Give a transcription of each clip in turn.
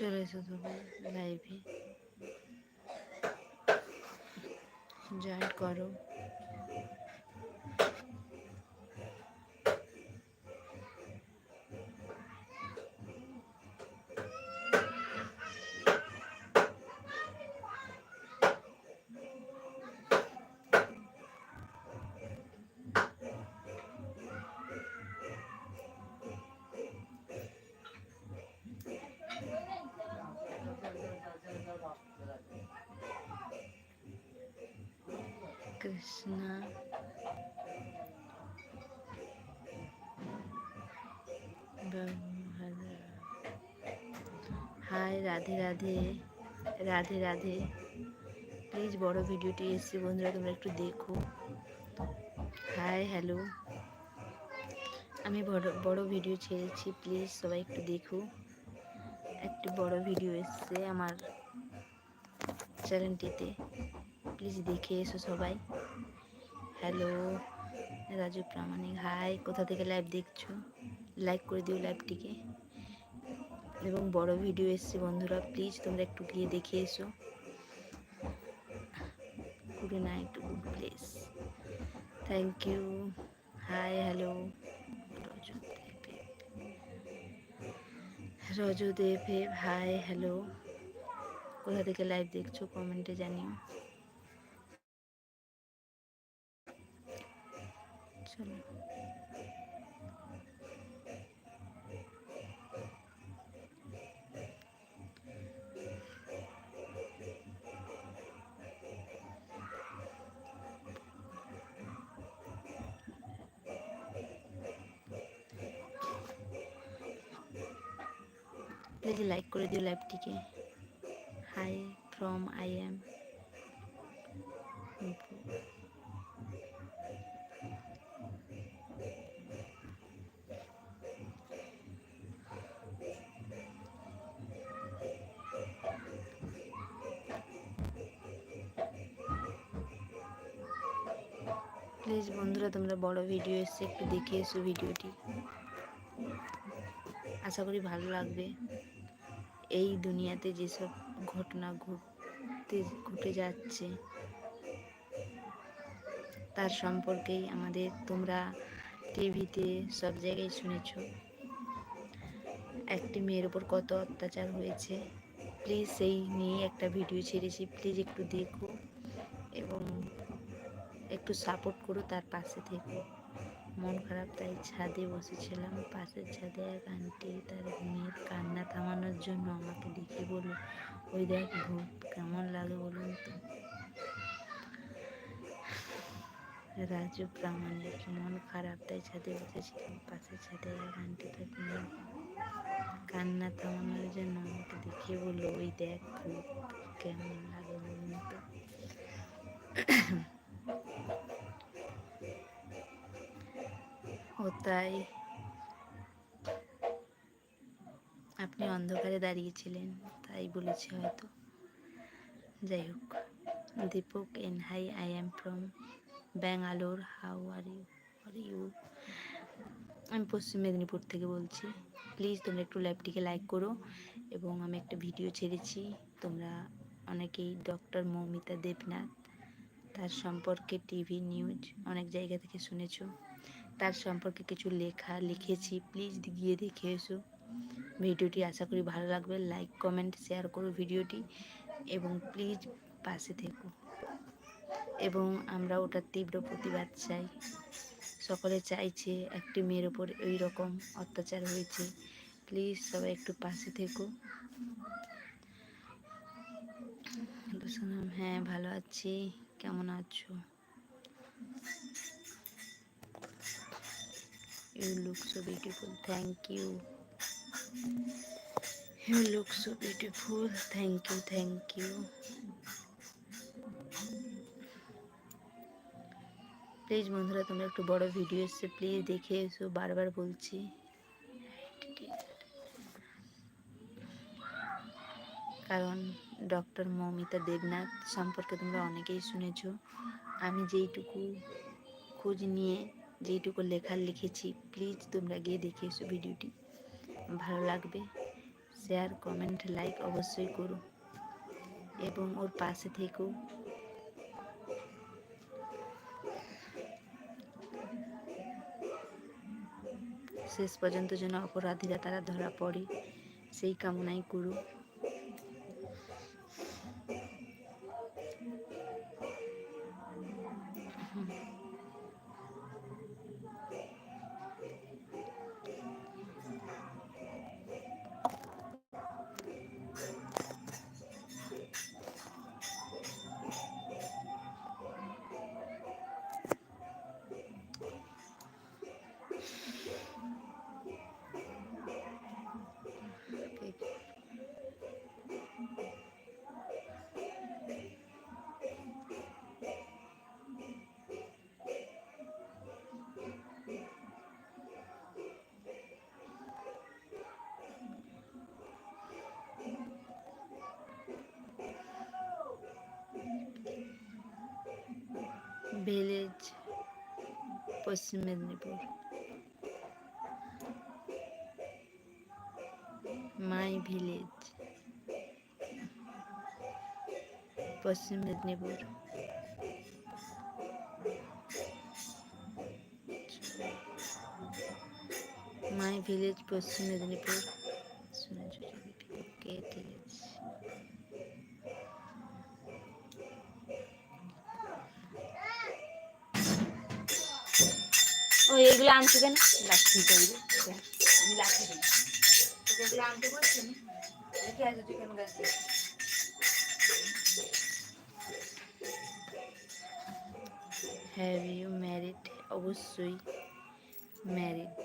চলে এসো সবাই লাইভে জয়েন করো। কৃষ্ণা হাই রাধে রাধে রাধে রাধে প্লিজ বড় ভিডিওটি এসছে বন্ধুরা তোমরা একটু দেখো হাই হ্যালো আমি বড় বড় ভিডিও ছেড়েছি প্লিজ সবাই একটু দেখো একটি বড় ভিডিও এসছে আমার চ্যানেলটিতে প্লিজ দেখে এসো সবাই। হ্যালো রাজু প্রামাণিক হাই কোথা থেকে লাইভ দেখছ? লাইক করে দিও লাইভটিকে এবং বড় ভিডিও এসছে বন্ধুরা প্লিজ তোমরা একটু গিয়ে দেখে এসো। Good night good place thank you hi hello রজু দেবে রজু দেবে হাই হ্যালো কোথা থেকে লাইভ দেখছ? কমেন্টে জানিও। চলো। প্লিজ লাইক করে দিও লাইভটিকে hi from I am please বন্ধুরা, তোমরা বড় ভিডিও এসছে একটু দেখে এসো ভিডিওটি আশা করি ভালো লাগবে। এই দুনিয়াতে যেসব ঘটনা ঘটতে, ঘটে যাচ্ছে, তার সম্পর্কেই আমাদের তোমরা টিভিতে সব জায়গায় শুনেছ। একটি মেয়ের ওপর কত অত্যাচার হয়েছে। প্লিজ সেই নিয়ে একটা ভিডিও ছেড়েছি। প্লিজ একটু দেখো এবং একটু সাপোর্ট করো তার পাশে থেকে। মন খারাপ, তাই ছাদে বসেছিলাম। পাশের ছাদে এক আন্টি তার মেয়ের কান্না থামানোর জন্য আমাকে দেখে বলল, ওই দেখ ভূত, কেমন লাগে বলুন তো? রাজু প্রামাণিক মন খারাপ, তাই ছাদে বসেছিলাম। পাশের ছাদে এক আন্টি তার মেয়ের কান্না থামানোর জন্য আমাকে দেখিয়ে বলল, ওই দেখ ভূত, কেমন লাগে বলুন তো? তাই আপনি অন্ধকারে দাঁড়িয়েছিলেন তাই বলেছে হয়তো। যাই হোক, Deepak N, hi, I am from Bangalore, how are you are you? আমি পশ্চিম মেদিনীপুর থেকে বলছি। প্লিজ তোমরা একটু লাইভটিকে লাইক করো এবং আমি একটা ভিডিও ছেড়েছি। তোমরা অনেকেই ডক্টর মৌমিতা দেবনাথ, তার সম্পর্কে টিভি নিউজ অনেক জায়গা থেকে শুনেছো। তার সম্পর্কে কিছু লেখা লিখেছি। প্লিজ গিয়ে দেখে এসো। ভিডিওটি আশা করি ভালো লাগবে। লাইক কমেন্ট শেয়ার করো ভিডিওটি এবং প্লিজ পাশে থেকো। এবং আমরা ওটার তীব্র প্রতিবাদ চাই। সকলে চাইছে একটি মেয়ের ওপর ওই রকম অত্যাচার হয়েছে। প্লিজ সবাই একটু পাশে থেকো। হ্যাঁ ভালো আছি। কেমন আছো? You look so beautiful. Thank you. You look so beautiful. Thank you. Thank you. Please বন্ধুরা, তোমরা একটু বড় ভিডিও এসছে প্লিজ দেখে এসো, বারবার বলছি কারণ ডক্টর মৌমিতা দেবনাথ সম্পর্কে তোমরা অনেকেই শুনেছ আমি যেইটুকু খোঁজ নিয়ে যেইটুকু লেখা লিখেছি প্লিজ তোমরা গিয়ে দেখে এসো ভিডিওটি। ভালো লাগবে শেয়ার কমেন্ট লাইক অবশ্যই করো। এবং ওর পাশে থেকেও শেষ পর্যন্ত যেন অপরাধীরা তারা ধরা পড়ে, সেই কামনাই করু। Village Paschim Medinipur my village Paschim Medinipur my village পশ্চিম মেদিনীপুর আনছো কেন লাঠি করবে আমি লাঠি দিই। এগুলো আনতে বলছি? না দেখে আসো চিকেন গাছ হ্যাভ ইউ ম্যারিড অবশ্যই married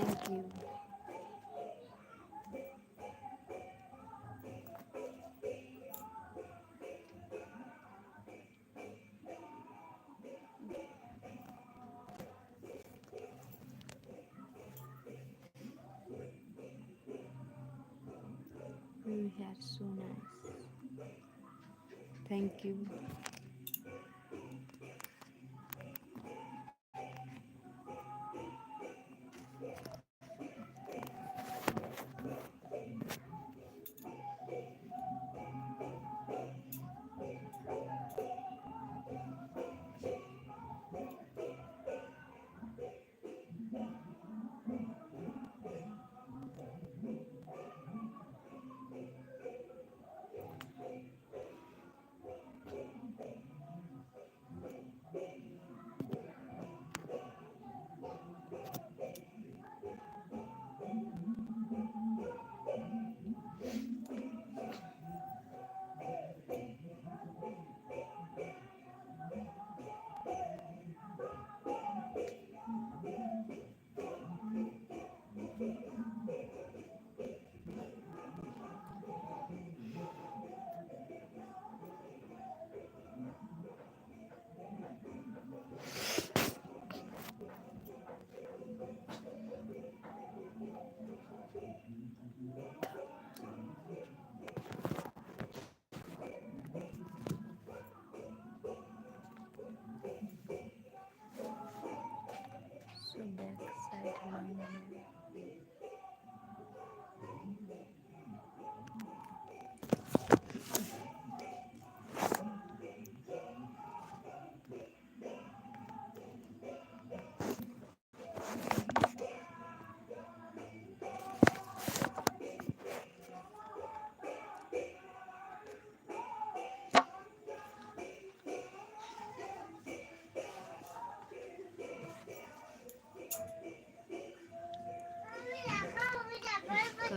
Thank you. You are so nice. Thank you.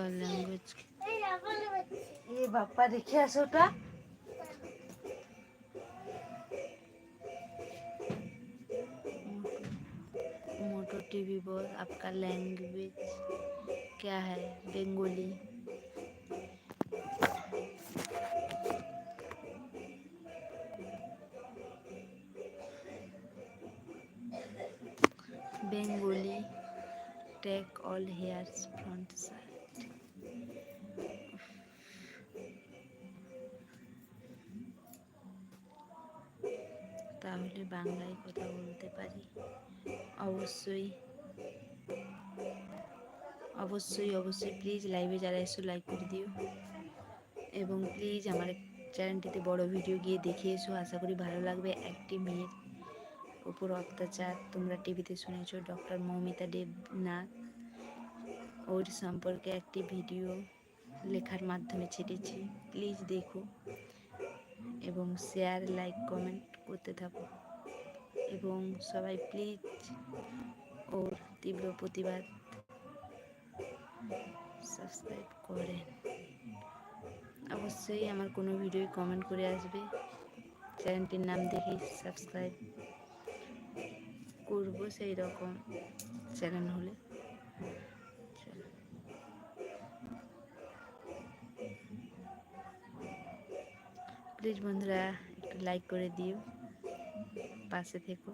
Language ये बापा देखिए छोटा? मोटो टीवी बोल आपका लैंग्वेज क्या है? बेंगोली। बेंगोली टेक ऑल हेयर्स বলতে পারি। অবশ্যই। অবশ্যই অবশ্যই প্লিজ লাইভে যারা এসো লাইক করে দিও। এবং প্লিজ আমার চ্যানেলটিতে বড় ভিডিও গিয়ে দেখে এসো। আশা করি ভালো লাগবে। একটি মেয়ের উপর অত্যাচার তোমরা টিভিতে শুনেছো। ডক্টর মৌমিতা দেবনাথ। ওর সম্পর্কে একটি ভিডিও লেখার মাধ্যমে ছেড়েছি। প্লিজ দেখো এবং শেয়ার লাইক কমেন্ট করতে থাকো। এবং সবাই প্লিজ ওর তীব্র প্রতিবাদ সাবস্ক্রাইব করেন অবশ্যই আমার কোনো ভিডিও কমেন্ট করে আসবে। চ্যানেলটির নাম দেখে সাবস্ক্রাইব করব সেই রকম চ্যানেল হলে। প্লিজ বন্ধুরা, একটু লাইক করে দিও। পাশে থেকো।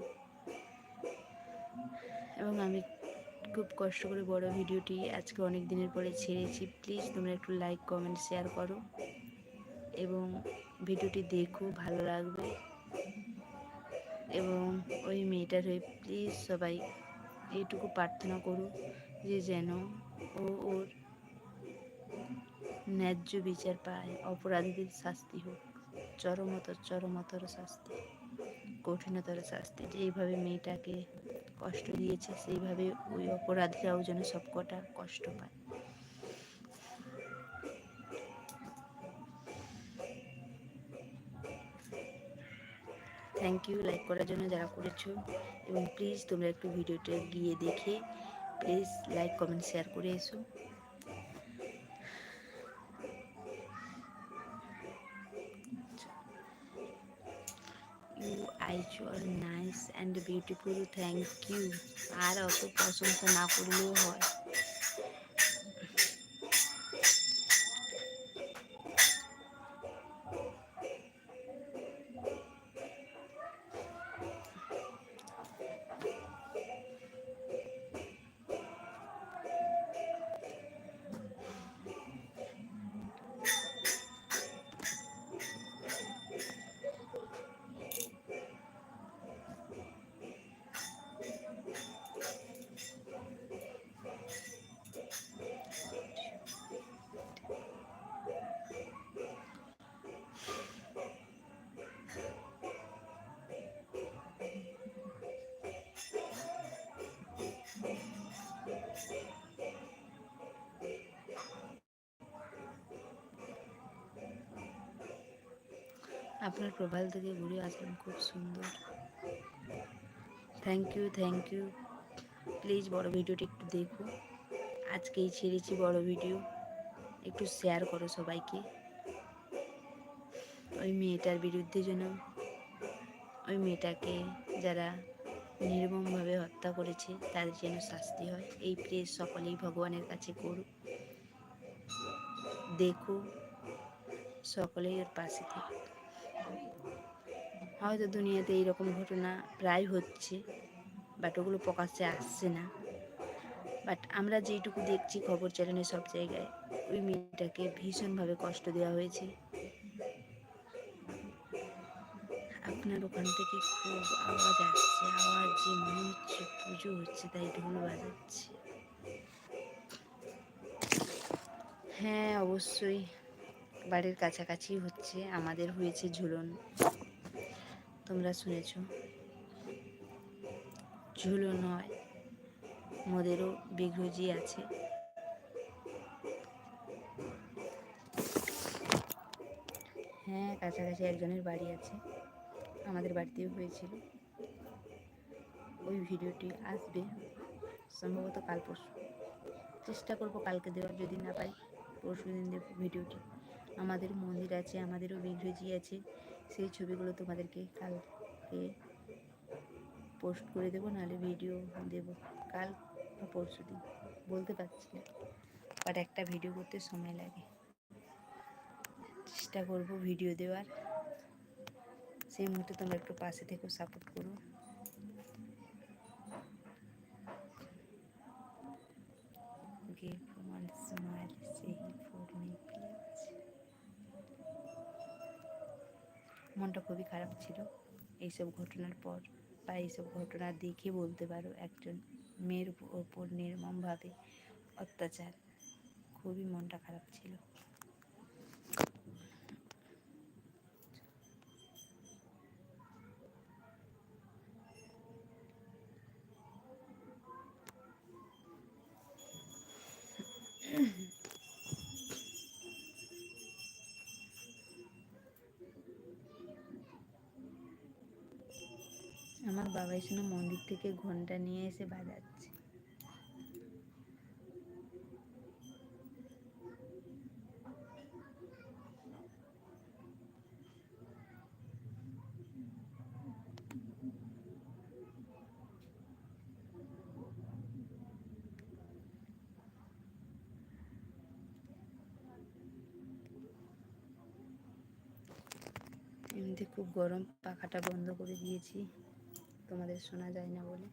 এবং আমি খুব কষ্ট করে বড় ভিডিওটি আজকে অনেক দিনের পরে ছেড়েছি। প্লিজ তোমরা একটু লাইক কমেন্ট শেয়ার করো। এবং ভিডিওটি দেখো, ভালো লাগবে। এবং ওই মেয়েটার হয়ে প্লিজ সবাই এইটুকু প্রার্থনা করো যে যেন ও ওর ন্যায্য বিচার পায়, অপরাধীদের শাস্তি হোক, চরমতর চরমতর শাস্তি। কঠিনতর শাস্তি যেইভাবে মেয়েটাকে কষ্ট দিয়েছে, সেইভাবে ওই অপরাধীরাও যেন সবকটা কষ্ট পায়। থ্যাংক ইউ লাইক করার জন্য যারা করেছ। এবং প্লিজ তোমরা একটু ভিডিওটা গিয়ে দেখে প্লিজ লাইক কমেন্ট শেয়ার করে এসো। You eyes are nice and beautiful thank you আর অত প্রশংসা না করলেও হয়। আপনার প্রোফাইল থেকে ঘুরে আসলাম খুব সুন্দর। Thank you thank you please বড় ভিডিওটি একটু দেখো। আজকেই ছেড়েছি বড় ভিডিও। একটু শেয়ার করো সবাইকে। ওই মেয়েটার বিরুদ্ধে যেন, ওই মেয়েটাকে যারা নির্মমভাবে হত্যা করেছে, তাদের যেন শাস্তি হয়। এই প্রেস সকলেই ভগবানের কাছে করুক। দেখো, সকলেই ওর পাশে থেকে হয়তো দুনিয়াতে এইরকম ঘটনা প্রায় হচ্ছে বাট ওগুলো প্রকাশ্যে আসছে না। বাট আমরা যেইটুকু দেখছি খবর চ্যানেলে সব জায়গায়, ওই মেয়েটাকে ভীষণভাবে কষ্ট দেওয়া হয়েছে। আপনার ওখান থেকে খুব আওয়াজ আসছে, আওয়াজ যে মনে হচ্ছে পুজো হচ্ছে তাই ঢোল বাজাচ্ছে। হ্যাঁ অবশ্যই। বাড়ির কাছাকাছি হচ্ছে, আমাদের হয়েছে ঝুলন। তোমরা শুনেছ। ঝুলন নয়, মোদেরও বিঘ্রজি আছে। হ্যাঁ কাছাকাছি একজনের বাড়ি আছে, আমাদের বাড়িতেও হয়েছিল। ওই ভিডিওটি আসবে সম্ভবত কাল পরশু। চেষ্টা করব কালকে দেওয়ার, যদি না পাই পরশু দিন দেব ভিডিওটি। আমাদের মন্দির আছে, আমাদেরও বিঘ্রজি আছে। সেই ছবিগুলো তোমাদেরকে কালকে পোস্ট করে দেবো, নাহলে ভিডিও দেবো। কাল বা পরশু দিন, বলতে পারছি না। বাট একটা ভিডিও করতে সময় লাগে। চেষ্টা করব ভিডিও দেওয়ার। সেই মুহূর্তে তোমরা একটু পাশে থেকে সাপোর্ট করো। মনটা খুবই খারাপ ছিল। এইসব ঘটনার পর বা এইসব ঘটনা দেখে বলতে পারো একজন মেয়ের ওপর নির্মমভাবে অত্যাচার। খুবই মনটা খারাপ ছিল। বাবা এসে মন্দির থেকে ঘণ্টা নিয়ে এসে বাজাচ্ছে। এমনিতে খুব গরম, পাখাটা বন্ধ করে দিয়েছি। তোমাদের শোনা যায় না বলে।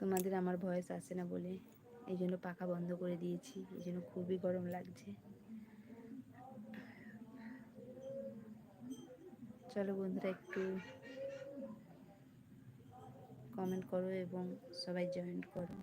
তোমাদের আমার ভয়েস আসে না বলে এই জন্য পাখা বন্ধ করে দিয়েছি, এই জন্য খুবই গরম লাগছে। চলো বন্ধুরা একটু কমেন্ট করো এবং সবাই জয়েন করো।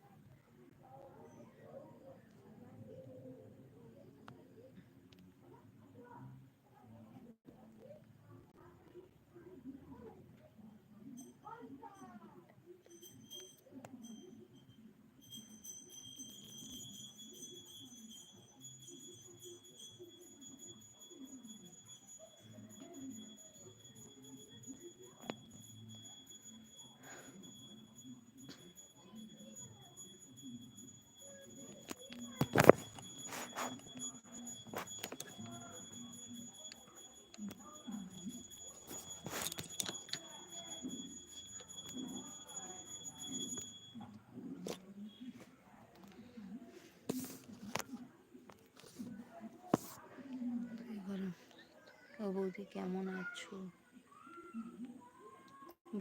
বৌদি, কেমন আছো?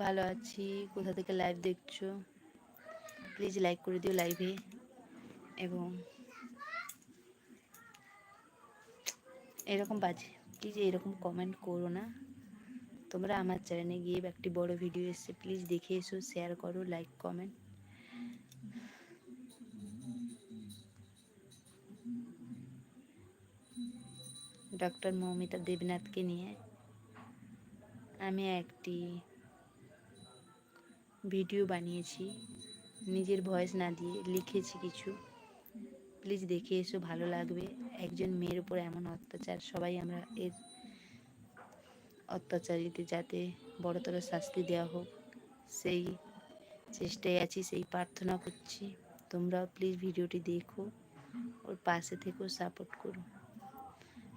ভালো আছি। কোথা থেকে লাইভ দেখছ? প্লিজ লাইক করে দিও লাইভে এবং এরকম বাজে প্লিজ এরকম কমেন্ট করো না। তোমরা আমার চ্যানেলে গিয়ে একটি বড় ভিডিও এসছে। প্লিজ দেখে এসো শেয়ার করো লাইক কমেন্ট ডক্টর মৌমিতা দেবনাথকে নিয়ে আমি একটি ভিডিও বানিয়েছি। নিজের ভয়েস না দিয়ে লিখেছি কিছু। প্লিজ দেখে এসো, ভালো লাগবে। একজন মেয়ের উপর এমন অত্যাচার, সবাই আমরা এর অত্যাচারীতে যাতে বড়তর শাস্তি দেওয়া হোক। সেই চেষ্টায় আছি, সেই প্রার্থনা করছি। তোমরাও প্লিজ ভিডিওটি দেখো, ওর পাশে থেকেও সাপোর্ট করো।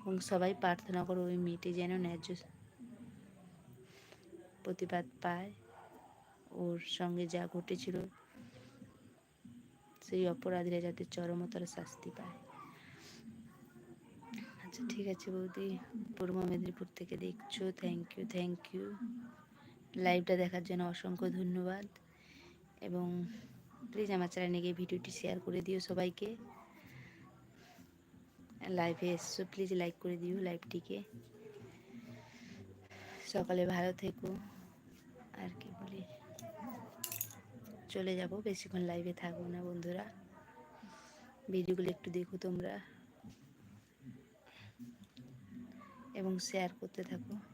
এবং সবাই প্রার্থনা করো ওই মেয়েটি যেন ন্যায্য প্রতিবাদ পায়। ওর সঙ্গে যা ঘটেছিল, সেই অপরাধীরা যাতে চরমতর শাস্তি পায়। আচ্ছা ঠিক আছে বৌদি। পূর্ব মেদিনীপুর থেকে দেখছ। থ্যাংক ইউ থ্যাংক ইউ লাইভটা দেখার জন্য অসংখ্য ধন্যবাদ। এবং প্লিজ আমার চ্যানেলে গিয়ে ভিডিওটি শেয়ার করে দিও সবাইকে। লাইভে এসছো প্লিজ লাইক করে দিও লাইভটিকে সকালে ভালো থেকো। আর কি বলি? চলে যাব, বেশিক্ষণ লাইভে থাকব না বন্ধুরা। ভিডিওগুলো একটু দেখো তোমরা। এবং শেয়ার করতে থাকো।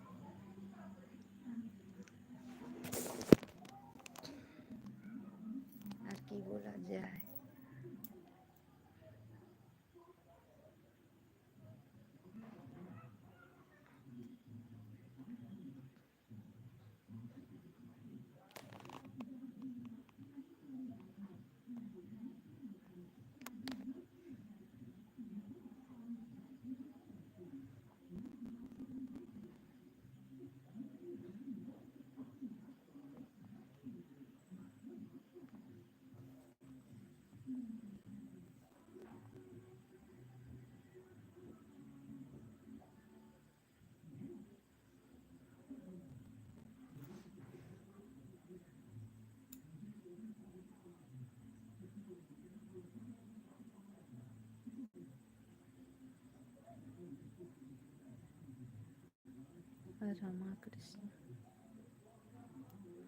রামাকৃষ্ণ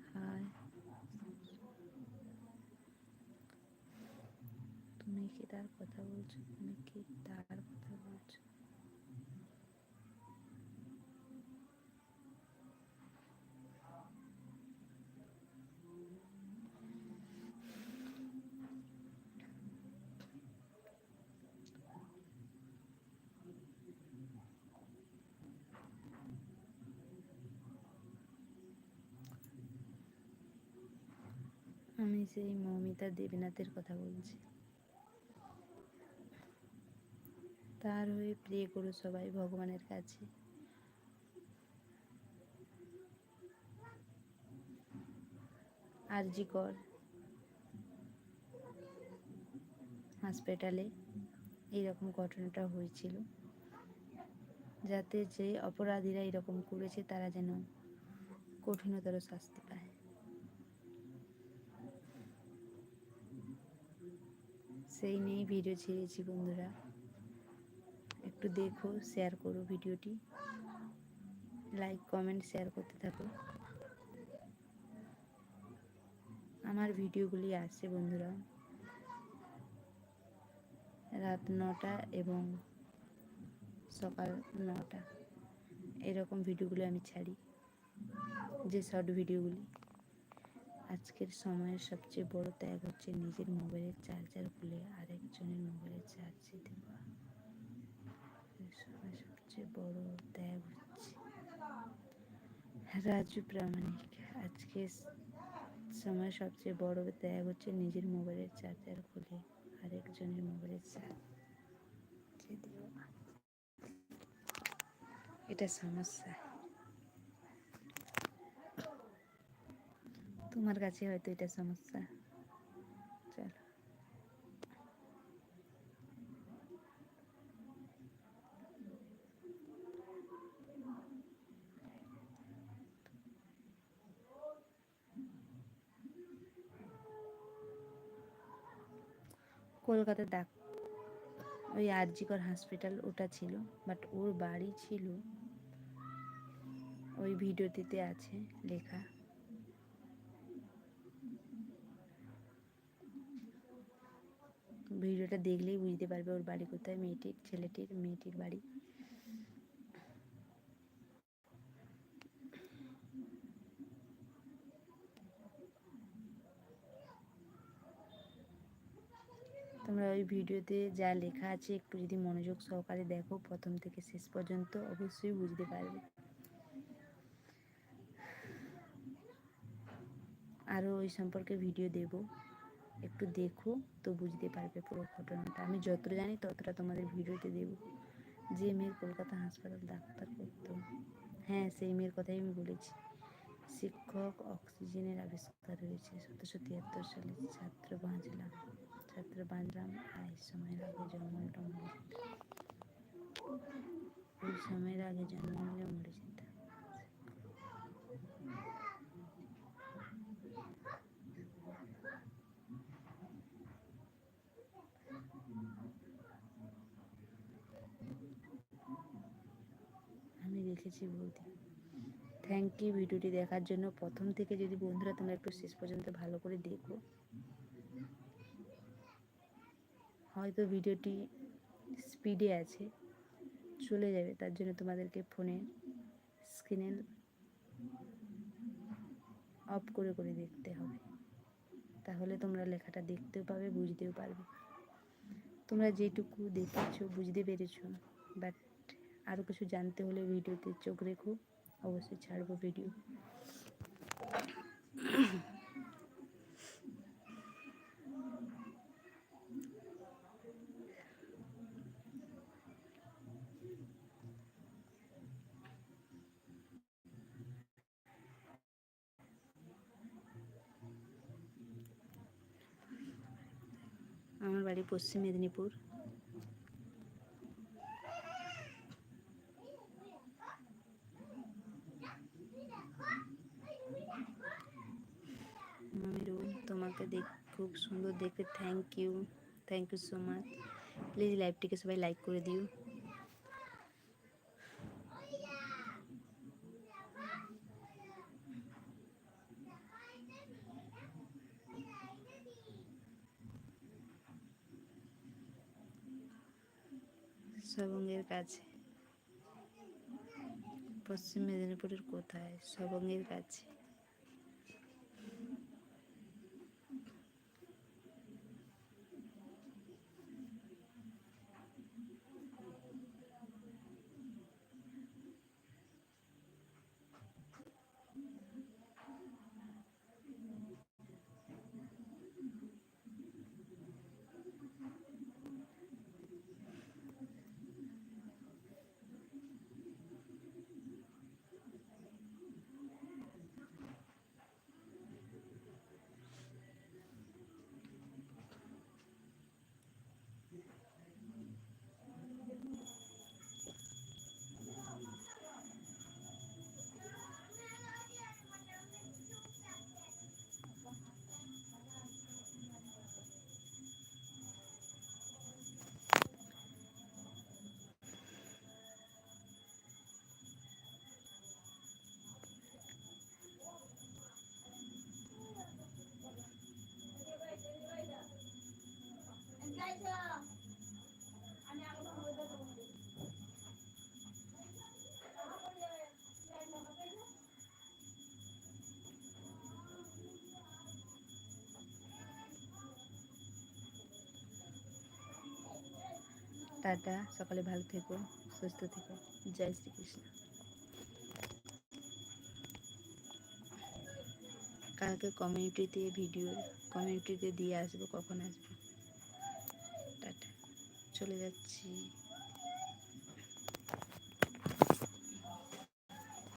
হাই তুমি কি তার কথা বলছো? তুমি কি তার কথা বলছো? আমি সেই মৌমিতা দেবনাথের কথা বলছি। তার হয়ে প্রে করো সবাই ভগবানের কাছে। আরজি কর। হসপিটালে এইরকম ঘটনাটা হয়েছিল। যাতে যে অপরাধীরা এরকম করেছে, তারা যেন কঠিনতর শাস্তি পায়। সেই নিয়েই ভিডিও ছেড়েছি বন্ধুরা। একটু দেখো শেয়ার করো ভিডিওটি লাইক কমেন্ট শেয়ার করতে থাকো। আমার ভিডিওগুলি আসছে বন্ধুরা। রাত নটা এবং সকাল নটা। এরকম ভিডিওগুলো আমি ছাড়ি, যে শর্ট ভিডিওগুলি আজকের সময়ের সবচেয়ে বড় ত্যাগ হচ্ছে নিজের মোবাইলের চার্জার খুলে আরেকজনের মোবাইলের চার্জে দেওয়া। সবচেয়ে বড় ত্যাগ হচ্ছে রাজু প্রামাণিক। আজকে সময় সবচেয়ে বড় ত্যাগ হচ্ছে নিজের মোবাইলের চার্জার খুলে আরেকজনের মোবাইলের চার্জে এটা সমস্যা। তোমার কাছে হয়তো এটা সমস্যা। চলো। কলকাতা ডাক ওই আরজিকর হসপিটাল ওটা ছিল বাট ওর বাড়ি ছিল, ওই ভিডিওটিতে আছে লেখা। ভিডিওটা দেখলেই বুঝতে পারবে ওর বাড়ি কোথায়, মেয়েটির, ছেলেটির, মেয়েটির বাড়ি। তোমরা ওই ভিডিওতে যা লেখা আছে একটু যদি মনোযোগ সহকারে দেখো, প্রথম থেকে শেষ পর্যন্ত অবশ্যই বুঝতে পারবে। আরও ওই সম্পর্কে ভিডিও দেব। একটু দেখো, তো বুঝতে পারবে পুরো ঘটনাটা। আমি যতটা জানি ততটা তোমাদের ভিডিওতে দেব। যে মেয়ের কলকাতা হাসপাতাল ডাক্তার করতো। হ্যাঁ সেই মেয়ের কথাই আমি বলেছি। শিক্ষক অক্সিজেনের আবিষ্কার হয়েছে। সতেরোশো তিয়াত্তর সালে ছাত্র বাঁচলাম। ছাত্র বাঁচলাম আর সময়ের আগে জন্ম ওই সময়ের আগে জন্ম নিলে দেখেছি বৌদি। থ্যাংক ইউ ভিডিওটি দেখার জন্য। প্রথম থেকে যদি বন্ধুরা তোমরা একটু শেষ পর্যন্ত ভালো করে দেখো, হয়তো ভিডিওটি স্পিডে আছে, চলে যাবে। তার জন্য তোমাদেরকে ফোনে স্ক্রিনে অফ করে করে দেখতে হবে। তাহলে তোমরা লেখাটা দেখতেও পাবে, বুঝতেও পারবে। তোমরা যেটুকু দেখেছ, বুঝতে পেরেছ বাট আরও কিছু জানতে হলে ভিডিওতে চোখ রেখো। অবশ্যই ছাড়বো ভিডিও আমার বাড়ি পশ্চিম মেদিনীপুর। লাইভটা দেখ, খুব সুন্দর দেখতে। Thank you thank you so much please লাইভটিকে সবাই লাইক করে দিও। সবঙ্গের কাছে। পশ্চিম মেদিনীপুরের কোথায়? সবঙ্গের কাছে। টাটা, সকালে ভালো থেকো, সুস্থ থেকো। জয় শ্রীকৃষ্ণ। কালকে কমিউনিটিতে ভিডিও কমিউনিটিতে দিয়ে আসব, কখন আসব? টাটা। চলে যাচ্ছি।